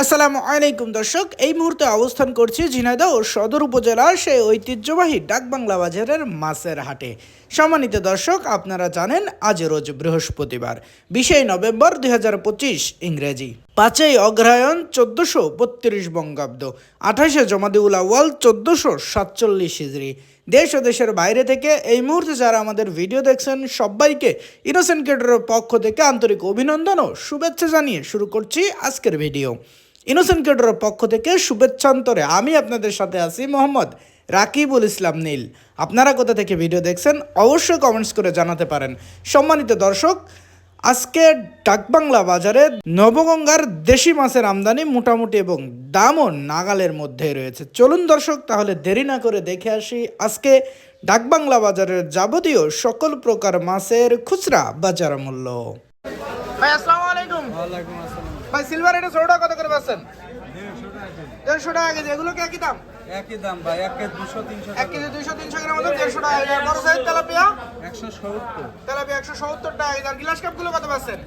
আসসালামু আলাইকুম দর্শক, এই মুহূর্তে অবস্থান করছি ঝিনাইদহ সদর উপজেলার সেই ঐতিহ্যবাহী ডাকবাংলা বাজারের মাছের হাটে। সম্মানিত দর্শক, আপনারা জানেন আজ রোজ বৃহস্পতিবার বিশে নভেম্বর দুই হাজার পঁচিশ ইংরেজি। পাঁচই অগ্রহায়ণ চোদ্দশো বত্রিশ বঙ্গাব্দ, আঠাশে জমাদিউল আউয়াল চোদ্দশো সাতচল্লিশ হিজড়ি দেশ ও দেশের বাইরে থেকে এই মুহূর্তে যারা আমাদের ভিডিও দেখছেন, সবাইকে ইনোসেন্ট ক্রিয়েটরের পক্ষ থেকে আন্তরিক অভিনন্দন ও শুভেচ্ছা জানিয়ে শুরু করছি আজকের ভিডিও। ইনোসেন্ট ক্রিয়েটরের পক্ষ থেকে শুভেচ্ছান্তরে আমি আপনাদের সাথে আছি মোহাম্মদ রাকিবুল ইসলাম নীল। আপনারা কোথা থেকে ভিডিও দেখছেন, অবশ্যই কমেন্টস করে জানাতে পারেন। সম্মানিত দর্শক আজকে ডাকবাংলা বাজারে নবগঙ্গার দেশি মাছের আমদানি মোটামুটি এবং দামও নাগালের মধ্যে রয়েছে। চলুন দর্শক তাহলে দেরি না করে দেখে আসি আজকে ডাকবাংলা বাজারের যাবতীয় সকল প্রকার মাছের খুচরা বাজার মূল্য। ভাই আসসালামু আলাইকুম। ভাই সিলভার এটা ছোটটা কত করে পাচ্ছেন? দেড়শো টাকা কেজি। এগুলো কি দাম? একই দাম ভাই এক কেজি দুশো তিনশো এক কেজি দুইশো তিনশো গ্রাম মতো দেড়শো টাকা। বড় সাইজ তেলাপিয়া? একশো সত্তর। তেলাপিয়া একশো সত্তর টাকা গিলাস কাপগুলো কত পাচ্ছেন?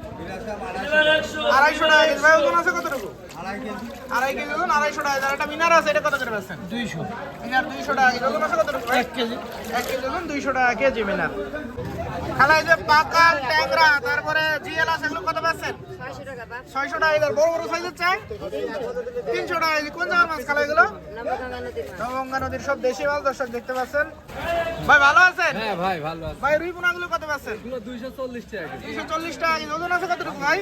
আড়াইশো। টাকা ভাই ওজন আছে কতটুকু? আড়াই কেজি। আড়াই কেজি ওজন আড়াইশো টাকা আর একটা মিনার আছে এটা কত করে পাচ্ছেন? দুইশো। মিনার দুইশো টাকা কেজি। ওজন আছে কতটুকু এক কেজি। এক কেজি ওজন দুইশো টাকা কেজি মিনার। খালা যে পাকাল ট্যাংরা, তারপরে জিএল আছে এগুলো কত পাচ্ছেন? ছয়শো টাকা এগুলো বড় বড় সাইজের চাই। তিনশো টাকা কোন জায়গার মাছ খালা এগুলো? নবঙ্গা নদীর সব দেশি মাছ দর্শক দেখতে পাচ্ছেন। ভাই ভালো আছেন? হ্যাঁ ভাই ভালো আছে। ভাই রুই পোনাগুলো কত পাচ্ছেন? এগুলো দুইশো চল্লিশ টাকা কেজি। দুইশো চল্লিশ টাকা কেজি। ওজন আছে কতটুকু ভাই?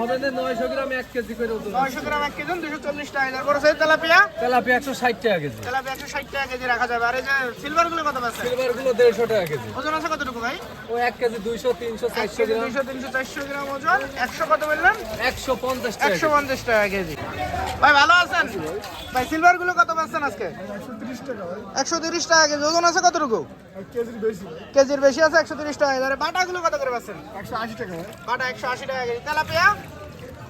হবে না নয়শো গ্রাম এক কেজি করে ওজন নয়শো গ্রাম এক কেজি দুইশো চল্লিশ টাকা। কেজি আর বড় সাইজ তেলাপিয়া তেলাপি একশো ষাট টাকা কেজি। তেলাপিয়া একশো ষাট টাকা কেজি রাখা যাবে। আর এই যে সিলভারগুলো কত পাচ্ছেন? সিলভারগুলো দেড়শো টাকা কেজি। ওজন আছে কতটুকু ভাই? ও এক কেজি দুইশো তিনশো চারশো গ্রাম। দুইশো তিনশো চারশো গ্রাম ওজন। একশো কত বললেন? একশো পঞ্চাশ টাকা একশো কেজি। পঞ্চাশ টাকা কেজি। ভাই ভালো আছেন? ভাই সিলভারগুলো কত পাচ্ছেন আজকে? একশো তিরিশ টাকা কেজি। ওজন আছে কতটুকু? কেজির বেশি। আছে একশো তিরিশ টাকা। কেজি আর বাটা গুলো কত করে পাচ্ছেন? একশো আশি টাকা। বাটা একশো আশি টাকা কেজি। তেলাপিয়া?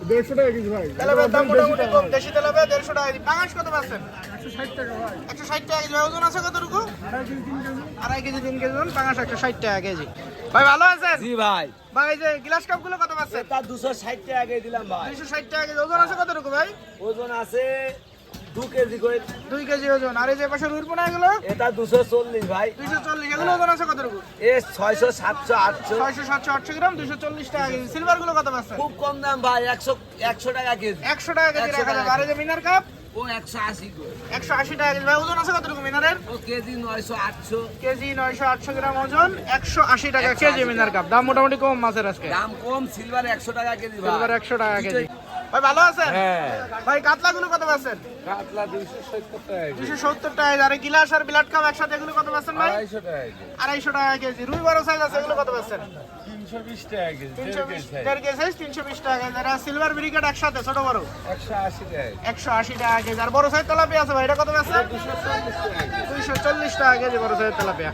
দেড়শো টাকা কেজি ভাই। তেলাপিয়ার দাম মোটামুটি কম। দেশি তেলাপিয়া দেড়শো টাকা কেজি। পাঙাশ কত পাচ্ছেন? একশো ষাট টাকা ভাই। একশো ষাট টাকা কেজি। ভাই ওজন আছে কতটুকু? আড়াই কেজি তিন কেজি। আড়াই কেজি তিন কেজি ওজন। পাঙাশ একশো ষাট টাকা কেজি। ভাই ভালো আছেন? জি ভাই। ভাই যে গ্লাস কাপগুলো কত পাচ্ছেন? তার দুশো ষাট টাকা দিয়ে দিলাম ভাই। ষাট টাকা কেজি। ওজন আছে কতটুকু ভাই? ওজন আছে দু কেজি করে। দুই কেজি ওজন। আর এই যে পাশে রুইর পোনা এগুলো? এটা দুশো চল্লিশ ভাই। দুইশো চল্লিশ। এগুলো ওজন আছে কতটুকু এ ছয়শো সাতশো আটশো। ছয়শো সাতশো আটশো গ্রাম দুইশো চল্লিশ টাকা কেজি। সিলভারগুলো কত পাচ্ছেন খুব কম দাম ভাই একশো একশো টাকা কেজি। একশো টাকা কেজি 100 রাখা যাবে। আর এই যে মিনার কাপ? ও একশো আশি করে। একশো আশি টাকা কেজি। ভাই ওজন আছে কতটুকু মিনারের? ও কেজি নয়শো আটশো। কেজি নয়শো আটশো গ্রাম ওজন একশো আশি টাকা কেজি মিনার কাপ। দাম মোটামুটি কম মাছের আজকে। দাম কম সিলভার একশো টাকা কেজি ভাই। সিলভার একশো টাকা কেজি। ভাই ভালো আছেন? হ্যাঁ। ভাই কাতলা গুলো কত কাতলা টাকা আর গিলাস আর কাপ একসাথে এগুলো কত পাচ্ছেন ভাই? আড়াইশো টাকা কেজি। আড়াইশো টাকা কেজি। রুই বড় সাইজ আছে এগুলো কত পাচ্ছেন? তিনশো বিশ টাকা কেজি কেজি। সাইজ টাকা আর সিলভার একসাথে ছোট বড়। একশো আশি টাকা কেজি। একশো আশি টাকা কেজি। আর বড় সাইজ তেলাপিয়া আছে ভাই এটা কত পাচ্ছেন? দুইশো চল্লিশ টাকা কেজি। বড় সাইজ তেলাপিয়া।